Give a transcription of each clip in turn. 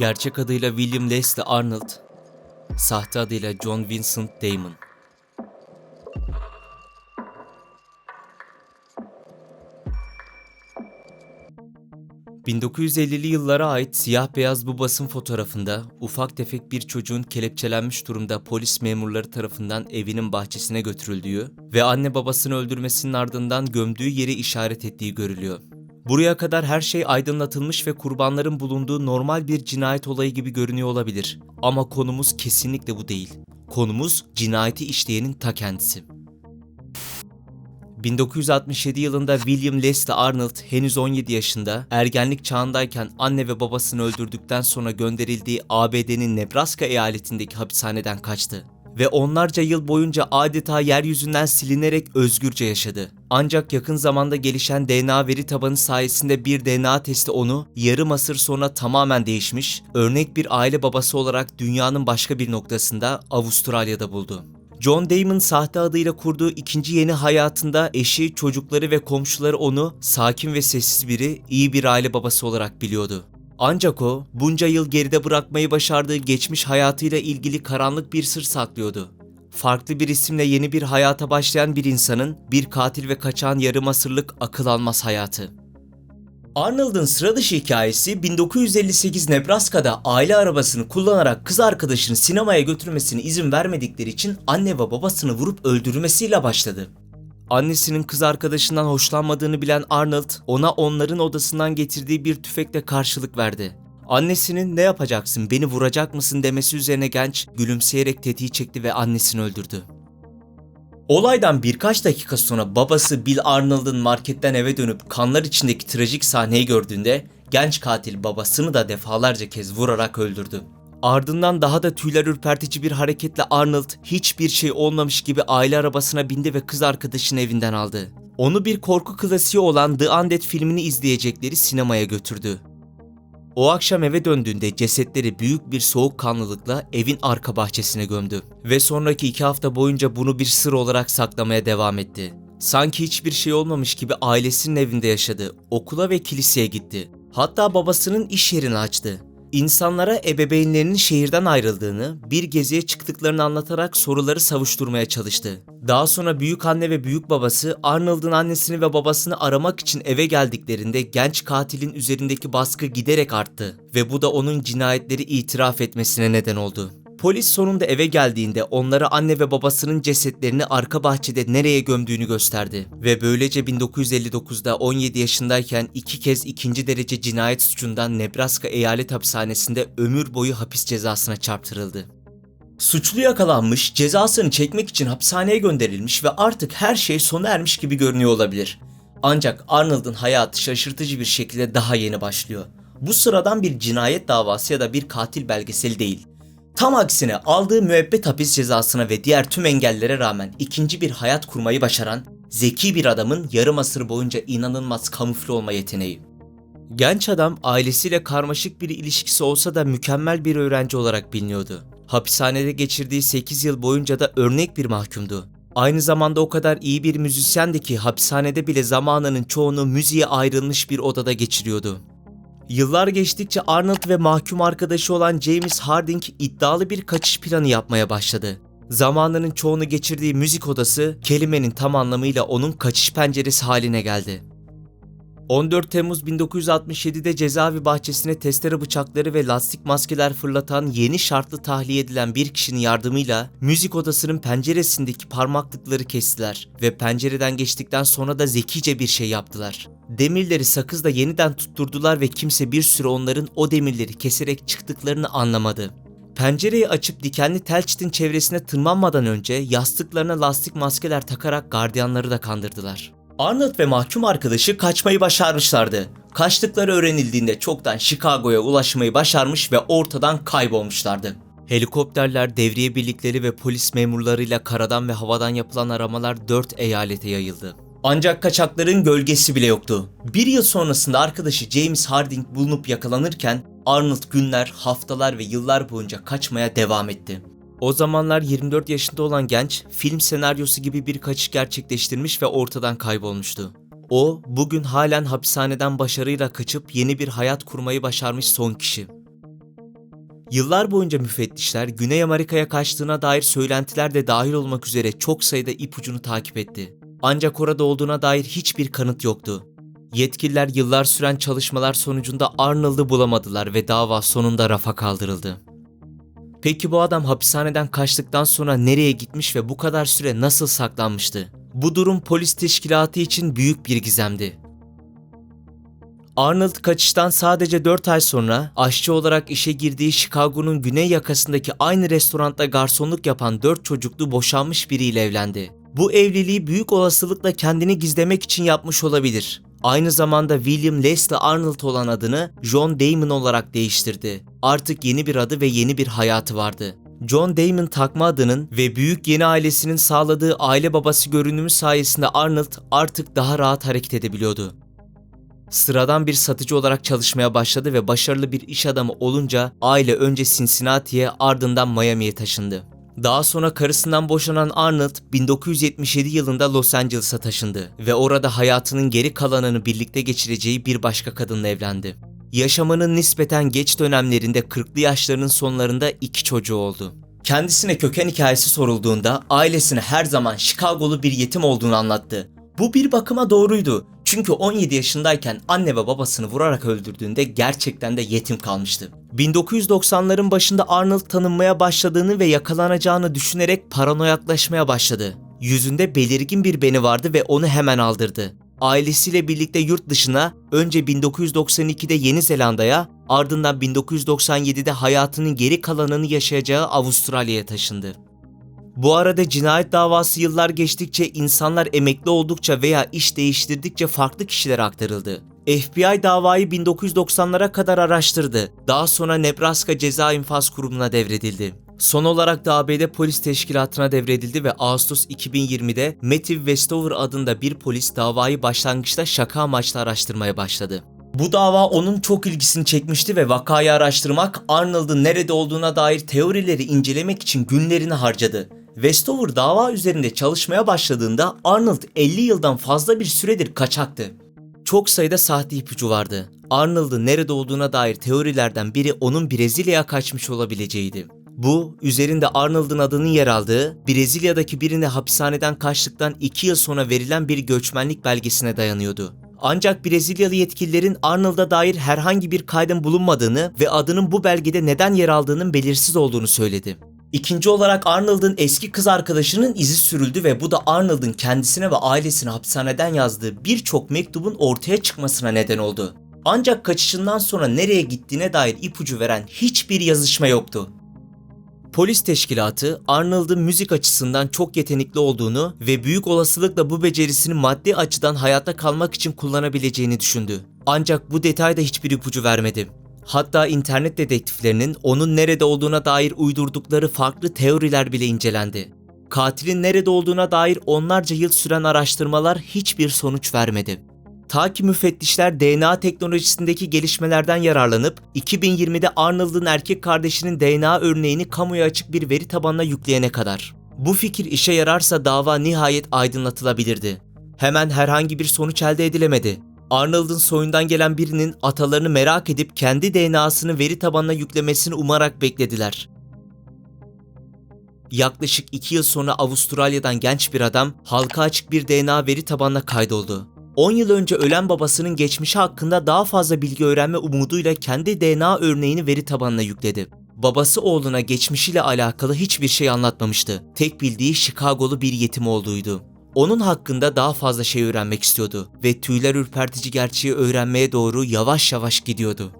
Gerçek adıyla William Leslie Arnold, sahte adıyla John Vincent Damon. ...1950'li yıllara ait siyah beyaz bu basın fotoğrafında ufak tefek bir çocuğun kelepçelenmiş durumda polis memurları tarafından evinin bahçesine götürüldüğü ve anne babasını öldürmesinin ardından gömdüğü yeri işaret ettiği görülüyor. Buraya kadar her şey aydınlatılmış ve kurbanların bulunduğu normal bir cinayet olayı gibi görünüyor olabilir. Ama konumuz kesinlikle bu değil. Konumuz cinayeti işleyenin ta kendisi. 1967 yılında William Leslie Arnold henüz 17 yaşında ergenlik çağındayken anne ve babasını öldürdükten sonra gönderildiği ABD'nin Nebraska eyaletindeki hapishaneden kaçtı ve onlarca yıl boyunca adeta yeryüzünden silinerek özgürce yaşadı. Ancak yakın zamanda gelişen DNA veri tabanı sayesinde bir DNA testi onu yarım asır sonra tamamen değişmiş, örnek bir aile babası olarak dünyanın başka bir noktasında Avustralya'da buldu. John Damon sahte adıyla kurduğu ikinci yeni hayatında eşi, çocukları ve komşuları onu sakin ve sessiz biri, iyi bir aile babası olarak biliyordu. Ancak o bunca yıl geride bırakmayı başardığı geçmiş hayatıyla ilgili karanlık bir sır saklıyordu. Farklı bir isimle yeni bir hayata başlayan bir insanın bir katil ve kaçan yarım asırlık akıl almaz hayatı. Arnold'un sıra dışı hikayesi 1958 Nebraska'da aile arabasını kullanarak kız arkadaşını sinemaya götürmesine izin vermedikleri için anne ve babasını vurup öldürmesiyle başladı. Annesinin kız arkadaşından hoşlanmadığını bilen Arnold ona onların odasından getirdiği bir tüfekle karşılık verdi. Annesinin ne yapacaksın beni vuracak mısın demesi üzerine genç gülümseyerek tetiği çekti ve annesini öldürdü. Olaydan birkaç dakika sonra babası Bill Arnold'un marketten eve dönüp kanlar içindeki trajik sahneyi gördüğünde genç katil babasını da defalarca kez vurarak öldürdü. Ardından daha da tüyler ürpertici bir hareketle Arnold hiçbir şey olmamış gibi aile arabasına bindi ve kız arkadaşını evinden aldı. Onu bir korku klasiği olan The Undead filmini izleyecekleri sinemaya götürdü. O akşam eve döndüğünde cesetleri büyük bir soğukkanlılıkla evin arka bahçesine gömdü. Ve sonraki iki hafta boyunca bunu bir sır olarak saklamaya devam etti. Sanki hiçbir şey olmamış gibi ailesinin evinde yaşadı. Okula ve kiliseye gitti. Hatta babasının iş yerini açtı. İnsanlara ebeveynlerinin şehirden ayrıldığını, bir geziye çıktıklarını anlatarak soruları savuşturmaya çalıştı. Daha sonra büyük anne ve büyük babası Arnold'un annesini ve babasını aramak için eve geldiklerinde genç katilin üzerindeki baskı giderek arttı ve bu da onun cinayetleri itiraf etmesine neden oldu. Polis sonunda eve geldiğinde onlara anne ve babasının cesetlerini arka bahçede nereye gömdüğünü gösterdi. Ve böylece 1959'da 17 yaşındayken iki kez ikinci derece cinayet suçundan Nebraska eyalet hapishanesinde ömür boyu hapis cezasına çarptırıldı. Suçlu yakalanmış, cezasını çekmek için hapishaneye gönderilmiş ve artık her şey sona ermiş gibi görünüyor olabilir. Ancak Arnold'un hayatı şaşırtıcı bir şekilde daha yeni başlıyor. Bu sıradan bir cinayet davası ya da bir katil belgeseli değil. Tam aksine aldığı müebbet hapis cezasına ve diğer tüm engellere rağmen ikinci bir hayat kurmayı başaran zeki bir adamın yarım asır boyunca inanılmaz kamufle olma yeteneği. Genç adam ailesiyle karmaşık bir ilişkisi olsa da mükemmel bir öğrenci olarak biliniyordu. Hapishanede geçirdiği 8 yıl boyunca da örnek bir mahkumdu. Aynı zamanda o kadar iyi bir müzisyendi ki hapishanede bile zamanının çoğunu müziğe ayrılmış bir odada geçiriyordu. Yıllar geçtikçe Arnold ve mahkum arkadaşı olan James Harding iddialı bir kaçış planı yapmaya başladı. Zamanının çoğunu geçirdiği müzik odası kelimenin tam anlamıyla onun kaçış penceresi haline geldi. 14 Temmuz 1967'de cezaevi bahçesine testere bıçakları ve lastik maskeler fırlatan yeni şartlı tahliye edilen bir kişinin yardımıyla müzik odasının penceresindeki parmaklıkları kestiler ve pencereden geçtikten sonra da zekice bir şey yaptılar. Demirleri sakızla yeniden tutturdular ve kimse bir süre onların o demirleri keserek çıktıklarını anlamadı. Pencereyi açıp dikenli tel çitin çevresine tırmanmadan önce yastıklarına lastik maskeler takarak gardiyanları da kandırdılar. Arnold ve mahkum arkadaşı kaçmayı başarmışlardı. Kaçtıkları öğrenildiğinde çoktan Chicago'ya ulaşmayı başarmış ve ortadan kaybolmuşlardı. Helikopterler, devriye birlikleri ve polis memurlarıyla karadan ve havadan yapılan aramalar 4 eyalete yayıldı. Ancak kaçakların gölgesi bile yoktu. Bir yıl sonrasında arkadaşı James Harding bulunup yakalanırken Arnold günler, haftalar ve yıllar boyunca kaçmaya devam etti. O zamanlar 24 yaşında olan genç film senaryosu gibi bir kaçış gerçekleştirmiş ve ortadan kaybolmuştu. O bugün halen hapishaneden başarıyla kaçıp yeni bir hayat kurmayı başarmış son kişi. Yıllar boyunca müfettişler Güney Amerika'ya kaçtığına dair söylentiler de dahil olmak üzere çok sayıda ipucunu takip etti. Ancak orada olduğuna dair hiçbir kanıt yoktu. Yetkililer yıllar süren çalışmalar sonucunda Arnold'u bulamadılar ve dava sonunda rafa kaldırıldı. Peki bu adam hapishaneden kaçtıktan sonra nereye gitmiş ve bu kadar süre nasıl saklanmıştı? Bu durum polis teşkilatı için büyük bir gizemdi. Arnold kaçıştan sadece 4 ay sonra aşçı olarak işe girdiği Chicago'nun güney yakasındaki aynı restoranda garsonluk yapan 4 çocuklu boşanmış biriyle evlendi. Bu evliliği büyük olasılıkla kendini gizlemek için yapmış olabilir. Aynı zamanda William Leslie Arnold olan adını John Damon olarak değiştirdi. Artık yeni bir adı ve yeni bir hayatı vardı. John Damon takma adının ve büyük yeni ailesinin sağladığı aile babası görünümü sayesinde Arnold artık daha rahat hareket edebiliyordu. Sıradan bir satıcı olarak çalışmaya başladı ve başarılı bir iş adamı olunca aile önce Cincinnati'ye ardından Miami'ye taşındı. Daha sonra karısından boşanan Arnold 1977 yılında Los Angeles'a taşındı ve orada hayatının geri kalanını birlikte geçireceği bir başka kadınla evlendi. Yaşamının nispeten geç dönemlerinde 40'lı yaşlarının sonlarında iki çocuğu oldu. Kendisine köken hikayesi sorulduğunda ailesine her zaman Chicago'lu bir yetim olduğunu anlattı. Bu bir bakıma doğruydu. Çünkü 17 yaşındayken anne ve babasını vurarak öldürdüğünde gerçekten de yetim kalmıştı. 1990'ların başında Arnold tanınmaya başladığını ve yakalanacağını düşünerek paranoyaklaşmaya başladı. Yüzünde belirgin bir beni vardı ve onu hemen aldırdı. Ailesiyle birlikte yurt dışına önce 1992'de Yeni Zelanda'ya ardından 1997'de hayatının geri kalanını yaşayacağı Avustralya'ya taşındı. Bu arada cinayet davası yıllar geçtikçe insanlar emekli oldukça veya iş değiştirdikçe farklı kişilere aktarıldı. FBI davayı 1990'lara kadar araştırdı. Daha sonra Nebraska Ceza İnfaz Kurumu'na devredildi. Son olarak da ABD Polis Teşkilatı'na devredildi ve Ağustos 2020'de Matthew Westover adında bir polis davayı başlangıçta şaka amaçlı araştırmaya başladı. Bu dava onun çok ilgisini çekmişti ve vakayı araştırmak, Arnold'un nerede olduğuna dair teorileri incelemek için günlerini harcadı. Westover dava üzerinde çalışmaya başladığında Arnold 50 yıldan fazla bir süredir kaçaktı. Çok sayıda sahte ipucu vardı. Arnold'un nerede olduğuna dair teorilerden biri onun Brezilya'ya kaçmış olabileceğiydi. Bu, üzerinde Arnold'un adının yer aldığı, Brezilya'daki birine hapishaneden kaçtıktan 2 yıl sonra verilen bir göçmenlik belgesine dayanıyordu. Ancak Brezilyalı yetkililerin Arnold'a dair herhangi bir kaydın bulunmadığını ve adının bu belgede neden yer aldığının belirsiz olduğunu söyledi. İkinci olarak Arnold'un eski kız arkadaşının izi sürüldü ve bu da Arnold'un kendisine ve ailesine hapishaneden yazdığı birçok mektubun ortaya çıkmasına neden oldu. Ancak kaçışından sonra nereye gittiğine dair ipucu veren hiçbir yazışma yoktu. Polis teşkilatı Arnold'un müzik açısından çok yetenekli olduğunu ve büyük olasılıkla bu becerisini maddi açıdan hayatta kalmak için kullanabileceğini düşündü. Ancak bu detay da hiçbir ipucu vermedi. Hatta internet dedektiflerinin onun nerede olduğuna dair uydurdukları farklı teoriler bile incelendi. Katilin nerede olduğuna dair onlarca yıl süren araştırmalar hiçbir sonuç vermedi. Ta ki müfettişler DNA teknolojisindeki gelişmelerden yararlanıp 2020'de Arnold'un erkek kardeşinin DNA örneğini kamuya açık bir veri tabanına yükleyene kadar. Bu fikir işe yararsa dava nihayet aydınlatılabilirdi. Hemen herhangi bir sonuç elde edilemedi. Arnold'un soyundan gelen birinin atalarını merak edip kendi DNA'sını veri tabanına yüklemesini umarak beklediler. Yaklaşık 2 yıl sonra Avustralya'dan genç bir adam halka açık bir DNA veri tabanına kaydoldu. 10 yıl önce ölen babasının geçmişi hakkında daha fazla bilgi öğrenme umuduyla kendi DNA örneğini veri tabanına yükledi. Babası oğluna geçmişiyle alakalı hiçbir şey anlatmamıştı. Tek bildiği Chicago'lu bir yetim olduğuydu. Onun hakkında daha fazla şey öğrenmek istiyordu ve tüyler ürpertici gerçeği öğrenmeye doğru yavaş yavaş gidiyordu.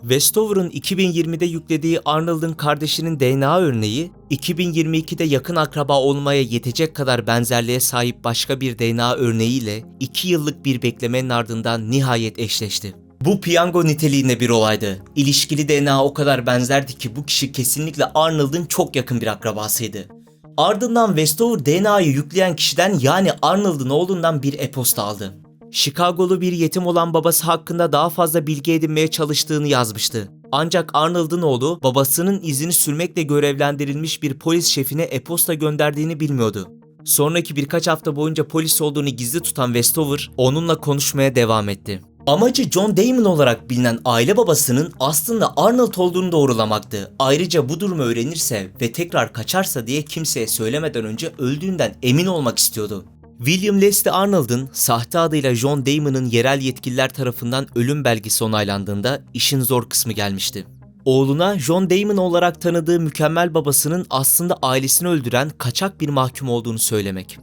Westover'ın 2020'de yüklediği Arnold'un kardeşinin DNA örneği, 2022'de yakın akraba olmaya yetecek kadar benzerliğe sahip başka bir DNA örneğiyle 2 yıllık bir beklemenin ardından nihayet eşleşti. Bu piyango niteliğinde bir olaydı. İlişkili DNA o kadar benzerdi ki bu kişi kesinlikle Arnold'un çok yakın bir akrabasıydı. Ardından Westover DNA'yı yükleyen kişiden yani Arnold'un oğlundan bir e-posta aldı. Chicago'lu bir yetim olan babası hakkında daha fazla bilgi edinmeye çalıştığını yazmıştı. Ancak Arnold'un oğlu babasının izini sürmekle görevlendirilmiş bir polis şefine e-posta gönderdiğini bilmiyordu. Sonraki birkaç hafta boyunca polis olduğunu gizli tutan Westover onunla konuşmaya devam etti. Amacı John Damon olarak bilinen aile babasının aslında Arnold olduğunu doğrulamaktı. Ayrıca bu durumu öğrenirse ve tekrar kaçarsa diye kimseye söylemeden önce öldüğünden emin olmak istiyordu. William Leslie Arnold'un sahte adıyla John Damon'ın yerel yetkililer tarafından ölüm belgesi onaylandığında işin zor kısmı gelmişti. Oğluna John Damon olarak tanıdığı mükemmel babasının aslında ailesini öldüren kaçak bir mahkum olduğunu söylemek.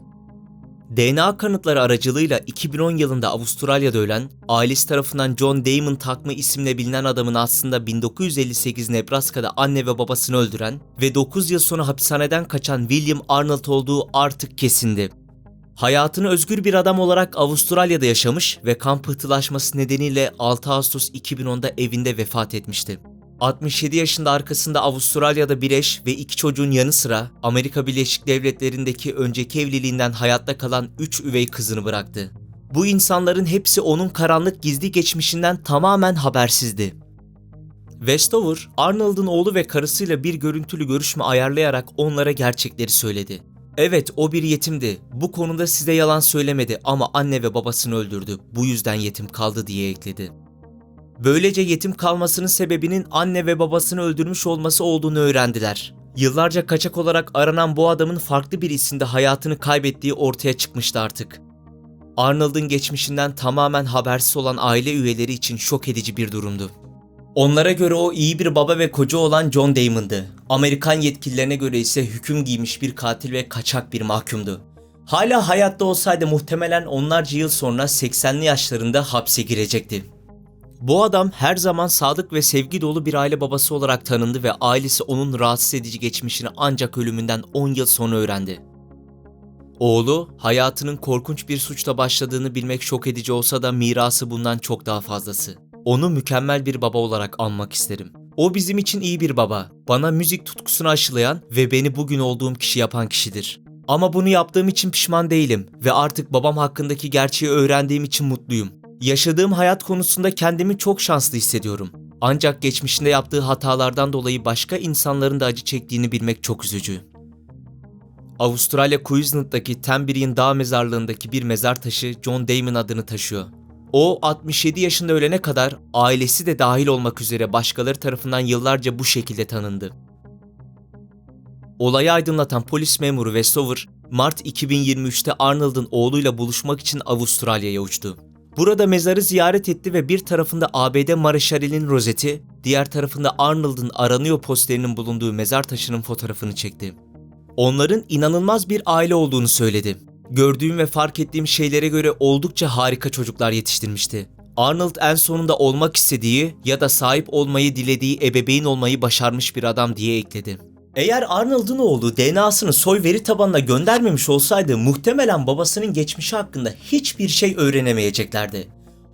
DNA kanıtları aracılığıyla 2010 yılında Avustralya'da ölen, ailesi tarafından John Damon takma isimle bilinen adamın aslında 1958 Nebraska'da anne ve babasını öldüren ve 9 yıl sonra hapishaneden kaçan William Arnold olduğu artık kesindi. Hayatını özgür bir adam olarak Avustralya'da yaşamış ve kan pıhtılaşması nedeniyle 6 Ağustos 2010'da evinde vefat etmişti. 67 yaşında arkasında Avustralya'da bir eş ve iki çocuğun yanı sıra Amerika Birleşik Devletleri'ndeki önceki evliliğinden hayatta kalan 3 üvey kızını bıraktı. Bu insanların hepsi onun karanlık gizli geçmişinden tamamen habersizdi. Westover, Arnold'un oğlu ve karısıyla bir görüntülü görüşme ayarlayarak onlara gerçekleri söyledi. Evet o bir yetimdi. Bu konuda size yalan söylemedi ama anne ve babasını öldürdü. Bu yüzden yetim kaldı diye ekledi. Böylece yetim kalmasının sebebinin anne ve babasını öldürmüş olması olduğunu öğrendiler. Yıllarca kaçak olarak aranan bu adamın farklı bir isimde hayatını kaybettiği ortaya çıkmıştı artık. Arnold'un geçmişinden tamamen habersiz olan aile üyeleri için şok edici bir durumdu. Onlara göre o iyi bir baba ve koca olan John Damon'dı. Amerikan yetkililerine göre ise hüküm giymiş bir katil ve kaçak bir mahkumdu. Hala hayatta olsaydı muhtemelen onlarca yıl sonra 80'li yaşlarında hapse girecekti. Bu adam her zaman sadık ve sevgi dolu bir aile babası olarak tanındı ve ailesi onun rahatsız edici geçmişini ancak ölümünden 10 yıl sonra öğrendi. Oğlu, hayatının korkunç bir suçla başladığını bilmek şok edici olsa da mirası bundan çok daha fazlası. Onu mükemmel bir baba olarak anmak isterim. O bizim için iyi bir baba, bana müzik tutkusunu aşılayan ve beni bugün olduğum kişi yapan kişidir. Ama bunu yaptığım için pişman değilim ve artık babam hakkındaki gerçeği öğrendiğim için mutluyum. Yaşadığım hayat konusunda kendimi çok şanslı hissediyorum. Ancak geçmişinde yaptığı hatalardan dolayı başka insanların da acı çektiğini bilmek çok üzücü. Avustralya Queensland'daki Tembirin Dağ mezarlığındaki bir mezar taşı John Damon adını taşıyor. O 67 yaşında ölene kadar ailesi de dahil olmak üzere başkaları tarafından yıllarca bu şekilde tanındı. Olayı aydınlatan polis memuru Westover, Mart 2023'te Arnold'un oğluyla buluşmak için Avustralya'ya uçtu. Burada mezarı ziyaret etti ve bir tarafında ABD Mareşalinin rozeti, diğer tarafında Arnold'un aranıyor posterinin bulunduğu mezar taşının fotoğrafını çekti. Onların inanılmaz bir aile olduğunu söyledi. Gördüğüm ve fark ettiğim şeylere göre oldukça harika çocuklar yetiştirmişti. Arnold en sonunda olmak istediği ya da sahip olmayı dilediği ebeveyn olmayı başarmış bir adam diye ekledi. Eğer Arnold'un oğlu DNA'sını soy veri tabanına göndermemiş olsaydı muhtemelen babasının geçmişi hakkında hiçbir şey öğrenemeyeceklerdi.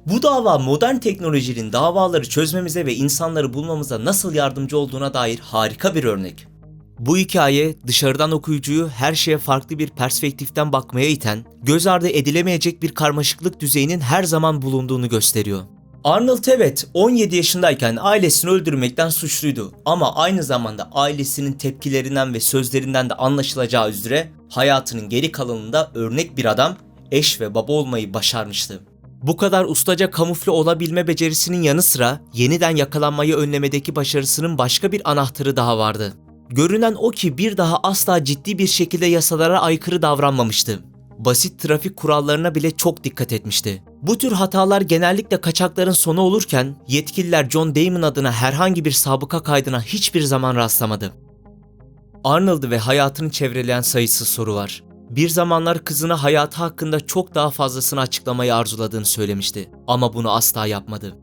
Bu dava modern teknolojinin davaları çözmemize ve insanları bulmamıza nasıl yardımcı olduğuna dair harika bir örnek. Bu hikaye dışarıdan okuyucuyu her şeye farklı bir perspektiften bakmaya iten, göz ardı edilemeyecek bir karmaşıklık düzeyinin her zaman bulunduğunu gösteriyor. Arnold evet 17 yaşındayken ailesini öldürmekten suçluydu ama aynı zamanda ailesinin tepkilerinden ve sözlerinden de anlaşılacağı üzere hayatının geri kalanında örnek bir adam, eş ve baba olmayı başarmıştı. Bu kadar ustaca kamufle olabilme becerisinin yanı sıra yeniden yakalanmayı önlemedeki başarısının başka bir anahtarı daha vardı. Görünen o ki bir daha asla ciddi bir şekilde yasalara aykırı davranmamıştı. Basit trafik kurallarına bile çok dikkat etmişti. Bu tür hatalar genellikle kaçakların sonu olurken yetkililer John Damon adına herhangi bir sabıka kaydına hiçbir zaman rastlamadı. Arnold'u ve hayatını çevreleyen sayısız soru var. Bir zamanlar kızına hayatı hakkında çok daha fazlasını açıklamayı arzuladığını söylemişti ama bunu asla yapmadı.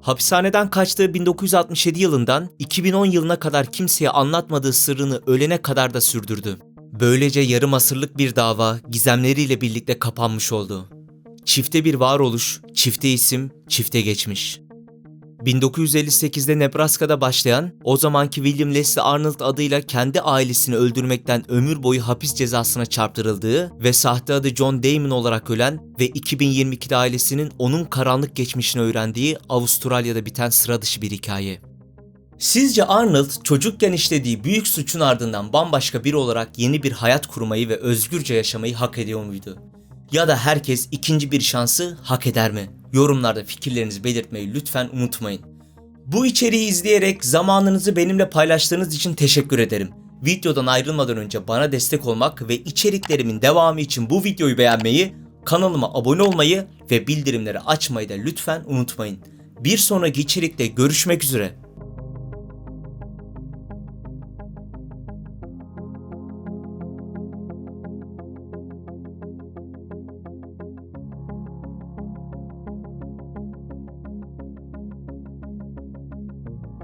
Hapishaneden kaçtığı 1967 yılından 2010 yılına kadar kimseye anlatmadığı sırrını ölene kadar da sürdürdü. Böylece yarım asırlık bir dava gizemleriyle birlikte kapanmış oldu. Çifte bir varoluş, çifte isim, çifte geçmiş. 1958'de Nebraska'da başlayan, o zamanki William Leslie Arnold adıyla kendi ailesini öldürmekten ömür boyu hapis cezasına çarptırıldığı ve sahte adı John Damon olarak ölen ve 2022'de ailesinin onun karanlık geçmişini öğrendiği Avustralya'da biten sıra dışı bir hikaye. Sizce Arnold çocukken işlediği büyük suçun ardından bambaşka biri olarak yeni bir hayat kurmayı ve özgürce yaşamayı hak ediyor muydu? Ya da herkes ikinci bir şansı hak eder mi? Yorumlarda fikirlerinizi belirtmeyi lütfen unutmayın. Bu içeriği izleyerek zamanınızı benimle paylaştığınız için teşekkür ederim. Videodan ayrılmadan önce bana destek olmak ve içeriklerimin devamı için bu videoyu beğenmeyi, kanalıma abone olmayı ve bildirimleri açmayı da lütfen unutmayın. Bir sonraki içerikte görüşmek üzere.